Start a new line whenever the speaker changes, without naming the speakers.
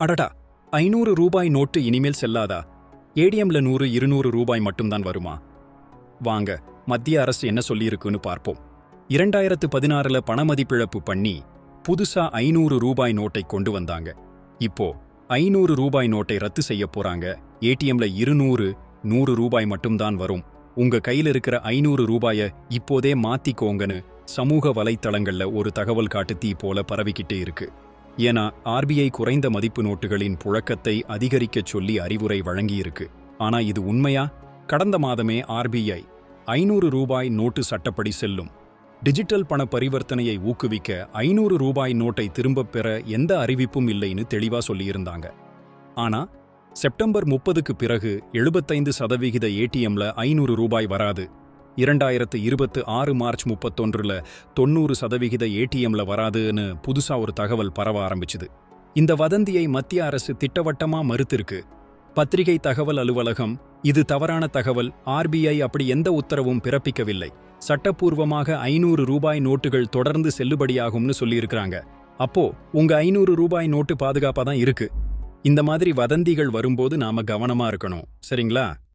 அடடா ஐநூறு ரூபாய் நோட்டு இனிமேல் செல்லாதா? ஏடிஎம்ல நூறு இருநூறு ரூபாய் மட்டும்தான் வருமா? வாங்க மத்திய அரசு என்ன சொல்லியிருக்குன்னு பார்ப்போம். இரண்டாயிரத்து பதினாறுல பணமதிப்பிழப்பு பண்ணி புதுசா ஐநூறு ரூபாய் நோட்டை கொண்டு வந்தாங்க. இப்போ ஐநூறு ரூபாய் நோட்டை ரத்து செய்ய போறாங்க. ஏடிஎம்ல இருநூறு நூறு ரூபாய் மட்டும்தான் வரும். உங்க கையில இருக்கிற ஐநூறு ரூபாய இப்போதே மாத்திக்கோங்கன்னு சமூக வலைத்தளங்கள்ல ஒரு தகவல் காட்டு தீ போல பரவிக்கிட்டே இருக்கு. ஏன்னா ஆர்பிஐ குறைந்த மதிப்பு நோட்டுகளின் புழக்கத்தை அதிகரிக்கச் சொல்லி அறிவுரை வழங்கியிருக்கு. ஆனா இது உண்மையா? கடந்த மாதமே ஆர்பிஐ ஐநூறு ரூபாய் நோட்டு சட்டப்படி செல்லும். டிஜிட்டல் பண பரிவர்த்தனையை ஊக்குவிக்க ஐநூறு ரூபாய் நோட்டை திரும்பப் பெற எந்த அறிவிப்பும் இல்லைன்னு தெளிவா சொல்லியிருந்தாங்க. ஆனா செப்டம்பர் முப்பதுக்கு பிறகு எழுபத்தைந்து சதவிகித ஏடிஎம்ல ஐநூறு ரூபாய் வராது. இரண்டாயிரத்து இருபத்து ஆறு மார்ச் முப்பத்தொன்றுல தொண்ணூறு சதவிகித ஏடிஎம்ல வராதுன்னு புதுசா ஒரு தகவல் பரவ ஆரம்பிச்சுது. இந்த வதந்தியை மத்திய அரசு திட்டவட்டமா மறுத்திருக்கு. பத்திரிகை தகவல் அலுவலகம் இது தவறான தகவல் ஆர்பிஐ அப்படி எந்த உத்தரவும் பிறப்பிக்கவில்லை. சட்டப்பூர்வமாக ஐநூறு ரூபாய் நோட்டுகள் தொடர்ந்து செல்லுபடியாகும்னு சொல்லியிருக்கிறாங்க. அப்போ உங்க ஐநூறு ரூபாய் நோட்டு பாதுகாப்பா தான் இருக்கு. இந்த மாதிரி வதந்திகள் வரும்போது நாம கவனமா இருக்கணும். சரிங்களா?